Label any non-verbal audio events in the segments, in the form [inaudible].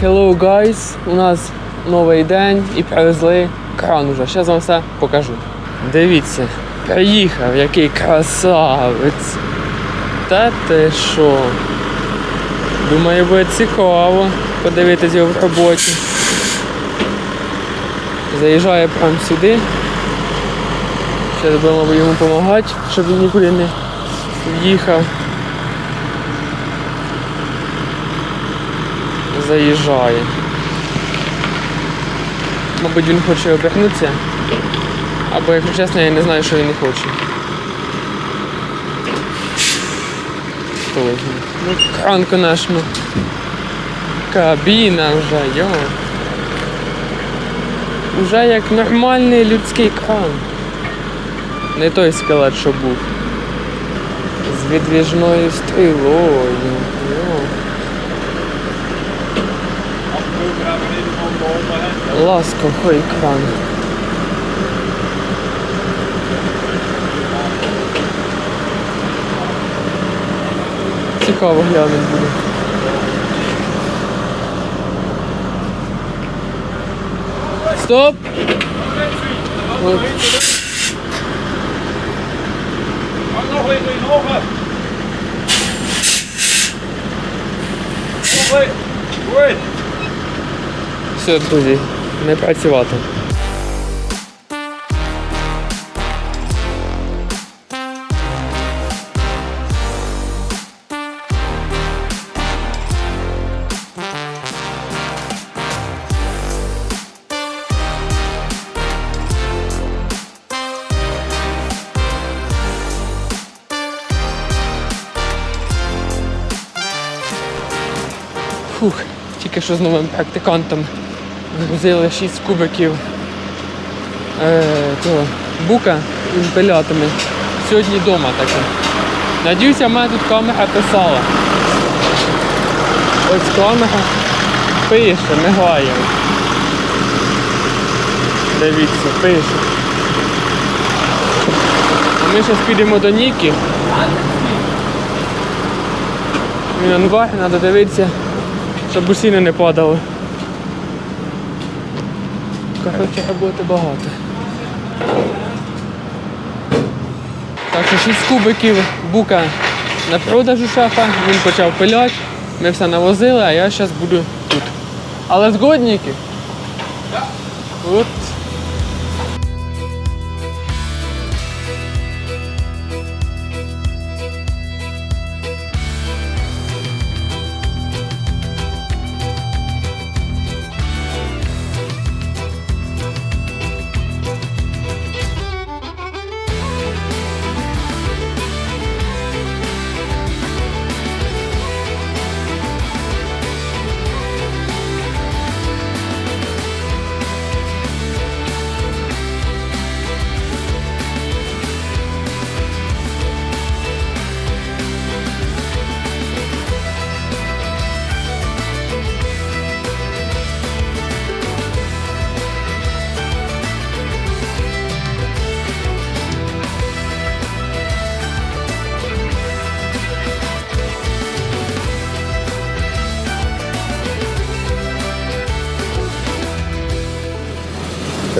Hello guys, у нас новий день і привезли кран уже. Зараз вам все покажу. Дивіться, приїхав, який красавець. Та ти що? Думаю, буде цікаво подивитись його в роботі. Заїжджає прямо сюди. Зараз будемо йому допомагати, щоб він нікуди не в'їхав. Заїжджає. Мабуть, він хоче обернутися. Або, якщо чесно, я не знаю, що він хоче. Ну, кран, конечно. Кабіна вже, йо. Уже як нормальний людський кран. Не той скелет, що був. З відвіжною стрілою. Йо. Ласко, хой. Цікаво глянути буде. Стоп! От. Все, друзі, не працювати. Фух, тільки що з новим практикантом грузили 6 кубиків е, цього бука із белятами. Сьогодні вдома таке. Надіюся, мене тут камера писала. Ось камера пише, мигає. Дивіться, пише. Ми зараз підемо до Ніки. Він анвар, треба дивитися, щоб усіни не падали. Коротше, роботи багато. Так що 6 кубиків бука на продажу шафа, він почав пиляти, ми все навозили, а я зараз буду тут. Але згодніки? От.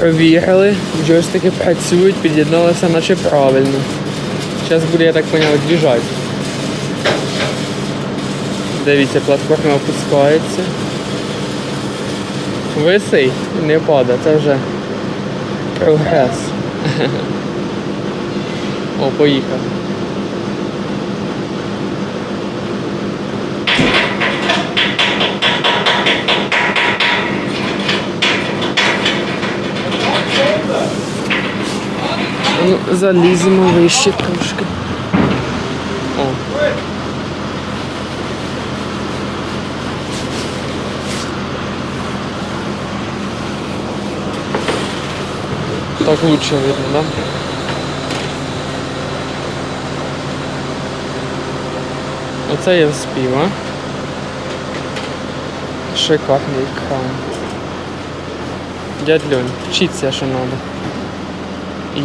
Провірили, джойстики працюють, під'єдналися наче правильно. Зараз буде, я так поняв, двіжати. Дивіться, платформа опускається. Висий не падає, це вже прогрес. [laughs] О, поїхав. Ну, заліземо вище трошки. О. Так лучше видно, да? Оце я вспів, а? Шикарний кран. Дядь Льонь, вчіться, що треба.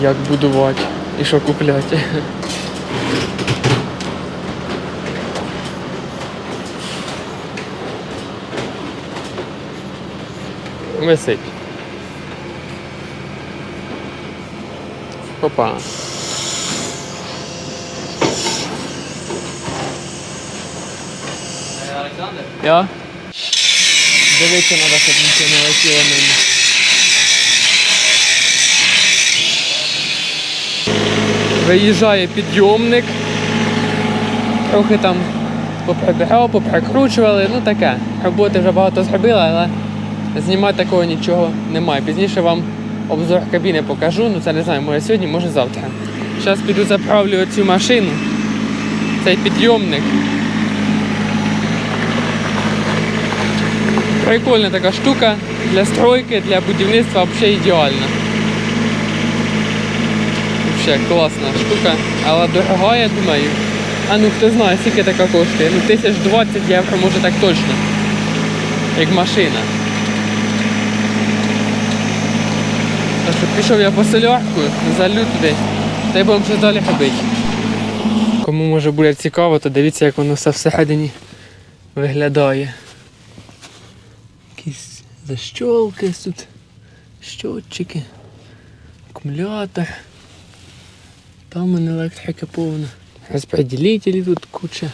Як будувати, і що купляти. Висить. Опа. Олександр? Я? Дивитися треба, щоб нічого не летіло мимо. Виїжджає підйомник. Трохи там поприбігав, поприкручували, ну таке. Роботи вже багато зробили, але знімати такого нічого немає. Пізніше вам обзор кабіни покажу, ну це не знаю, може сьогодні, може завтра. Зараз піду заправлю цю машину, цей підйомник. Прикольна така штука для стройки, для будівництва взагалі ідеальна. Взагалі класна штука, але дорога, я думаю. А ну хто знає, скільки така коштує? Ну тисяч 20 євро, може так точно. Як машина. Так що пішов я по солярку, залю туди, та й будемо щось далі робити. Кому може буде цікаво, то дивіться, як воно все всередині виглядає. Якісь защолки тут, щотчики, акумулятор. Там у мене електрика повна. Розпределителі тут куча.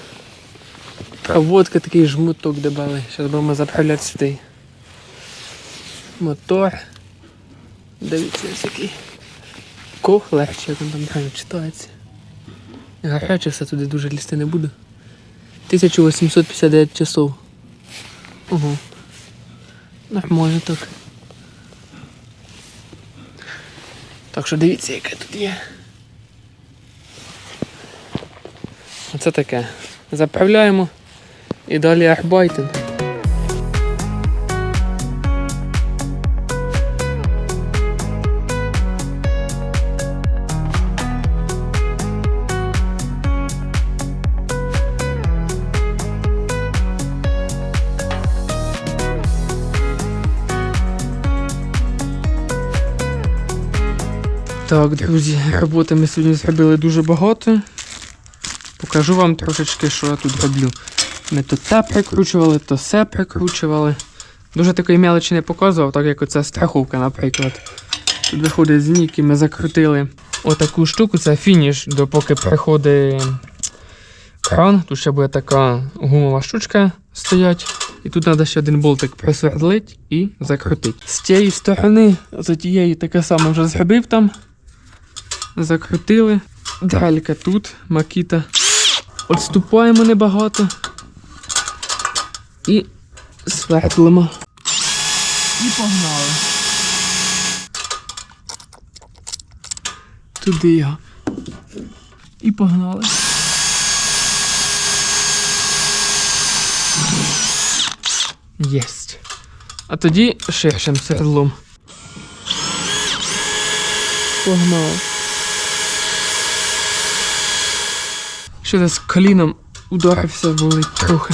Проводка такий жмуток додали. Зараз будемо заправляти сюди. Мотор. Дивіться, ось який. Кох легче, як він там правильно читається. Гаряче все туди дуже лізти не буду. 1859 часов. Ого. Нормально так. Так що дивіться, яке тут є. Оце таке. Заправляємо і далі арбайтинг. Так, друзі, роботи ми сьогодні зробили дуже багато. Покажу вам трошечки, що я тут роблю. Ми то те прикручували, то все прикручували. Дуже такої мелочі не показував, так як оця страховка, наприклад. Тут виходить з ніки, ми закрутили отаку штуку, це фініш, допоки приходить кран. Тут ще буде така гумова штучка стоять. І тут треба ще один болтик присвердлити і закрутити. З цієї сторони, з тієї таке саме вже зробив там. Закрутили. Далька тут, макіта. Отступаємо небагато. І свердлимо. І погнали. Туди його. І погнали. Єсть. А тоді ширшим свердлом. Погнали. Що з коліном ударився, болить трохи.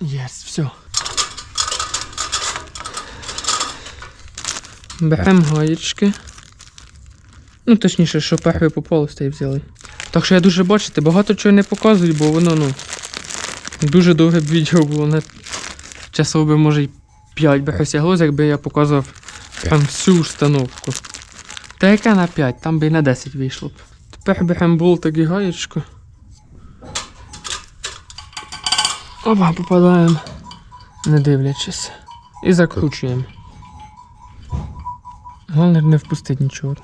Єс, все. Беремо гаєчки. Ну, точніше, що перший попало, з взяли. Так що я дуже бачите, багато чого не показую, бо воно, ну. Дуже довге б відео було на часов би, може, й 5 би осяглося, якби я показував прям всю установку. Та яка на 5, там би і на 10 вийшло б. Тепер беремо болтик і гаєчку. Опа, попадаємо, не дивлячись. І закручуємо. Головне не впустити нічого.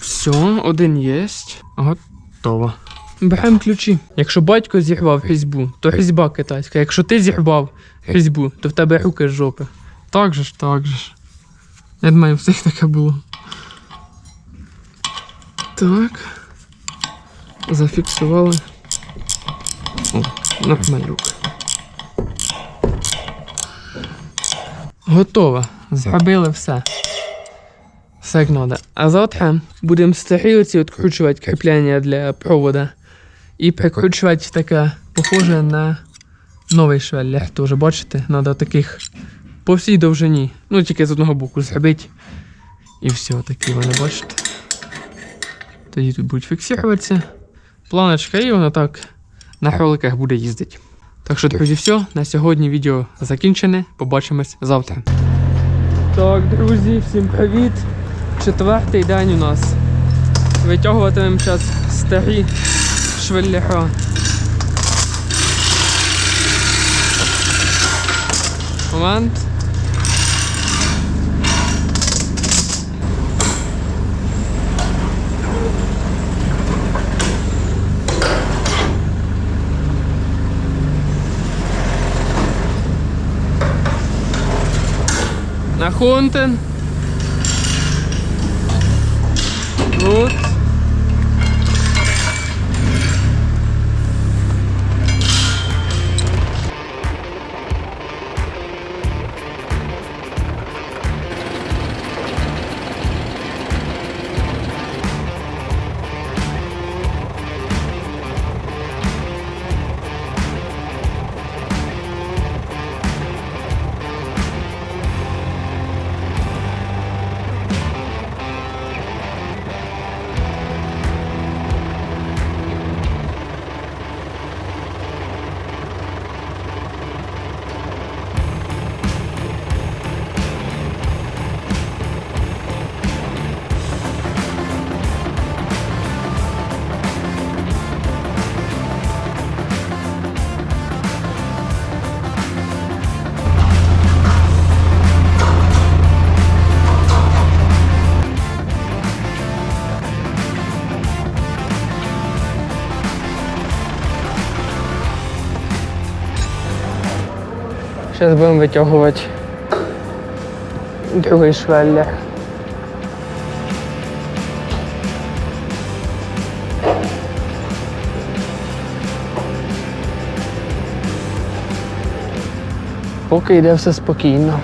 Все, один єсть. Готово. Беремо ключі. Якщо батько зірвав різьбу, то різьба китайська. Якщо ти зірвав різьбу, то в тебе руки з жопи. Так же ж, так же ж. Я думаю, всіх таке було. Так. Зафіксували. О, нормалюк. Готово. Зробили все. Все як надо. А завтра будемо старі оці відкручувати кріплення для провода. І прикручувати таке похоже на новий швеллер. Теж бачите, треба таких по всій довжині. Ну, тільки з одного боку зробити. І все, такі вони бачите. Тоді тут будуть фіксуватися. планочка і воно так на роликах буде їздити. Так що, друзі, все. На сьогодні відео закінчене. Побачимось завтра. Так, друзі, всім привіт. Четвертий день у нас. Витягуватимемо зараз старі حشو اللحوم فهمت؟ Nach unten. Gut. Зараз будемо витягувати другий швеллер. Поки йде все спокійно.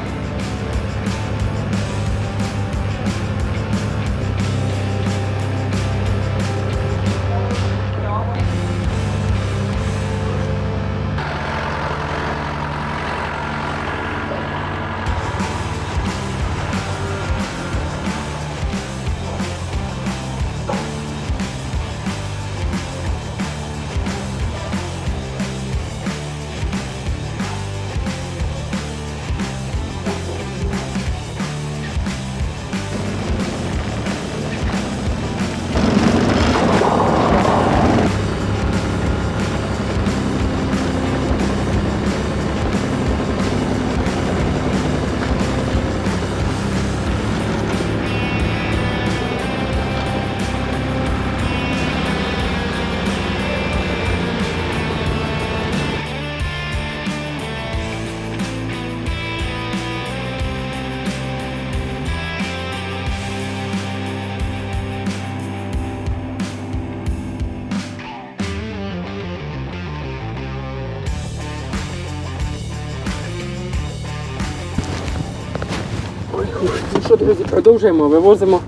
Друзі, продовжуємо. Вивозимо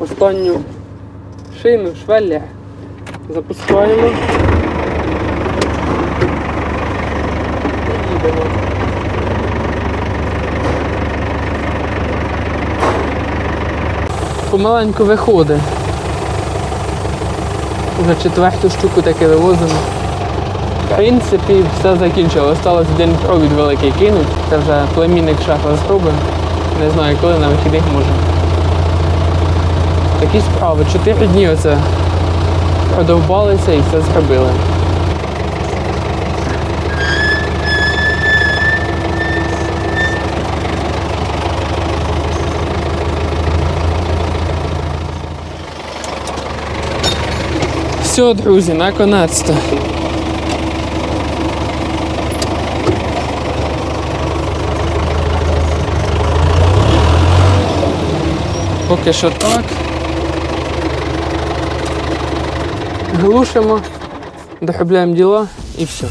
останню шину, швелля. Запускаємо. І їдемо. Помаленьку виходить. Уже четверту штуку таки вивозимо. В принципі, все закінчило. Осталось один провід великий кинуть. Це вже племінник шафа зробив. Не знаю, коли на вихідних може. Такі справи. Чотири дні оце продовбалися і все зробили. Все, друзі, наконець-то. Поки що так. Глушимо, доробляємо діла і все.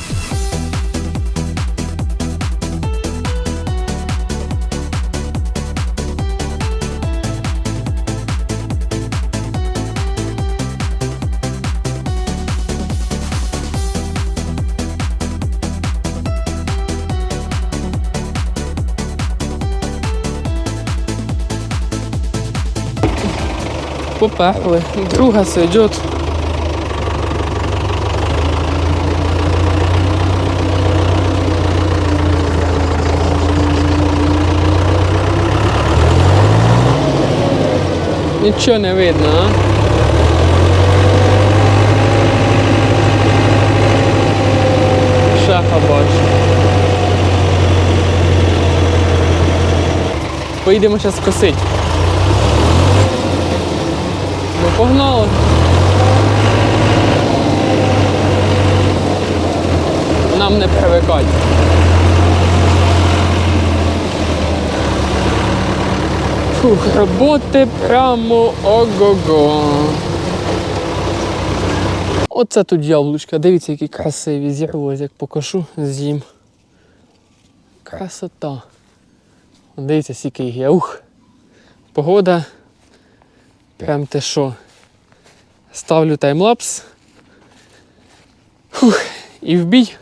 поехали. Друга се. Нічого не видно, а? Шаха бачу. Поїдемо зараз косити. Погнали. Нам не привикать. Фух, роботи прямо ого-го. Оце тут яблучка. Дивіться, які красиві. Зірвалось, як покашу, з'їм. Красота. Дивіться, скільки їх є. Ух. Погода. Прям те що. Ставлю таймлапс. Фух. І в бій.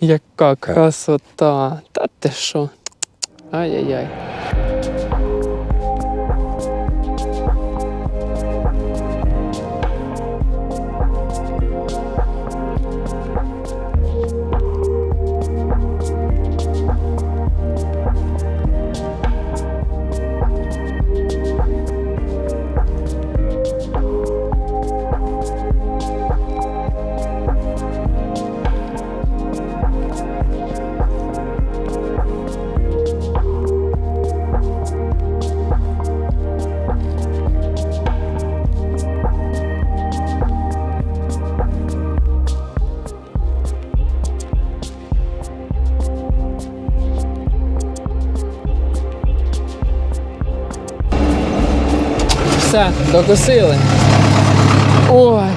Яка красота. Та ти що? Ай-яй-яй. Все, докосили. Ой.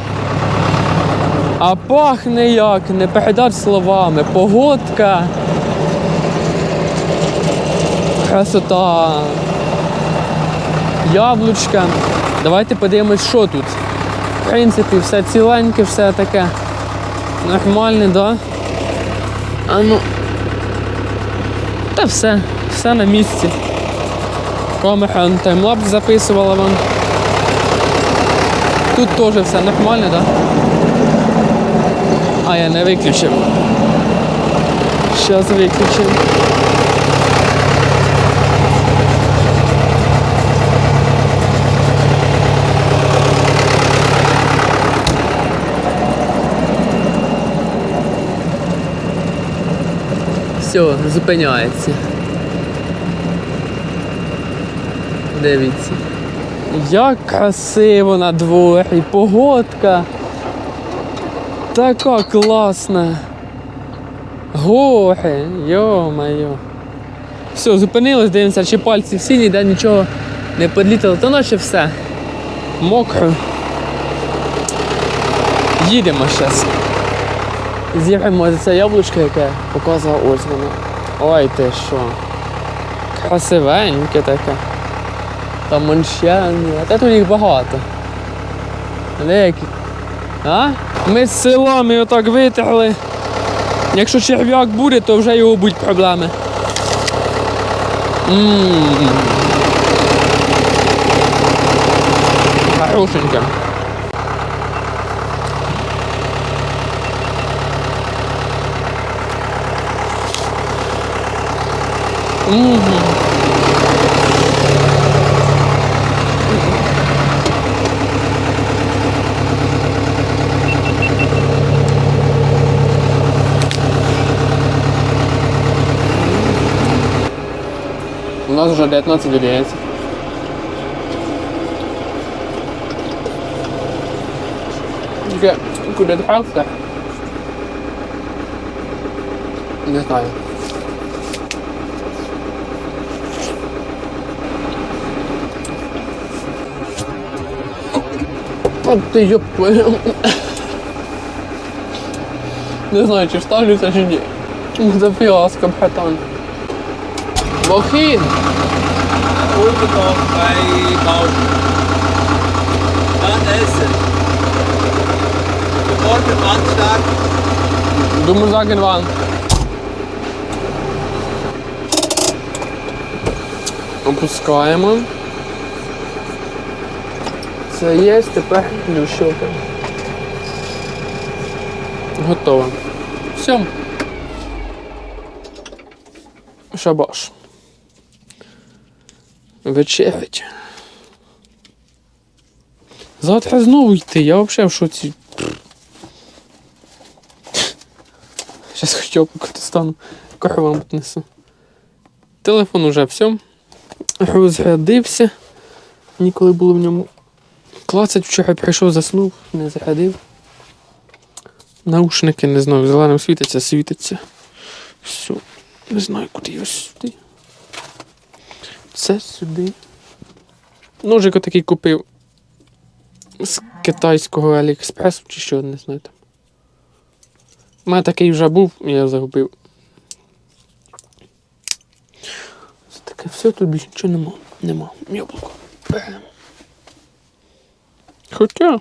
А пахне як, не передати словами. Погодка. Красота. Яблучка. Давайте подивимось, що тут. В принципі, все ціленьке, все таке. Нормальне, да? А ну. Та все, все на місці. Камера таймлапс записувала вам. Тут теж все нормально, так? Да? А, я не виключив. Зараз виключив. Все, зупиняється. Дивіться. Як красиво на дворі, погодка. Така класна. Гори, йо-моє. Все, зупинились, дивимося, чи пальці всі, ніде нічого не підлітало, то наче все. Мокро. Їдемо зараз. З'їмо за це яблучко, яке показував ось воно. Ой ти що. Красивеньке таке. Там Монщан, а тут їх багато. Але які? А? Ми з селами отак витягли. Якщо черв'як буде, то вже його будуть проблеми. Ммм. Хорошенька. 19,9. Тільки куди доправка? Не знаю. От ти йоп. Не знаю, чи вставлюся, чи ні. За фіаско, братан. Мохін! Doch bei Bausch. Dann essen. Morgen Anschlag. Думаю, sagen wann. Опускаємо. Це є, тепер плющилка. Готово. Все. Шабаш. Вечерять. Завтра знову йти, я взагалі в шоці. Зараз хотів поки стану, коровам піднесу. Телефон уже все. Розрядився. Ніколи було в ньому. Клацать вчора прийшов, заснув, не зарядив. Наушники, не знаю, зеленим світиться, світиться. Все. Не знаю, куди його сюди. Це сюди. Ножик отакий купив з китайського Аліекспресу чи що, не знаю там. У мене такий вже був, я загубив. Це таке все, тут більше нічого нема. Нема. Яблуко. Хоча.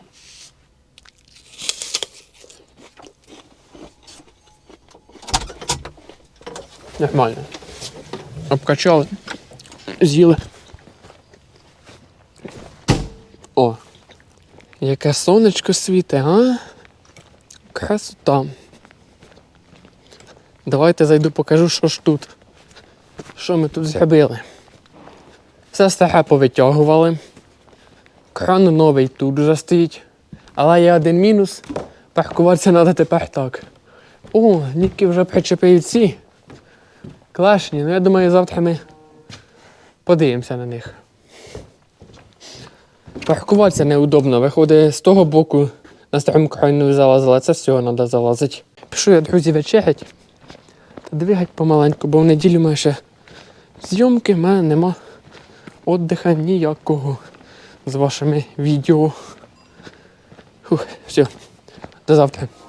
Нормально. Обкачали. З'їли. О. Яке сонечко світе, а? Красота. Давайте зайду покажу, що ж тут. Що ми тут зробили. Все старе повитягували. Кран новий тут вже стоїть. Але є один мінус. Паркуватися треба тепер так. О, Ніки вже причепив ці. Класні, ну я думаю, завтра ми подивимося на них. Паркуватися неудобно. Виходить з того боку на старому країну залазила, це з цього треба залазити. Пішов я, друзі, вечерять та двигать помаленьку, бо в неділю має ще зйомки, в мене нема віддиха ніякого з вашими відео. Фух, все, до завтра.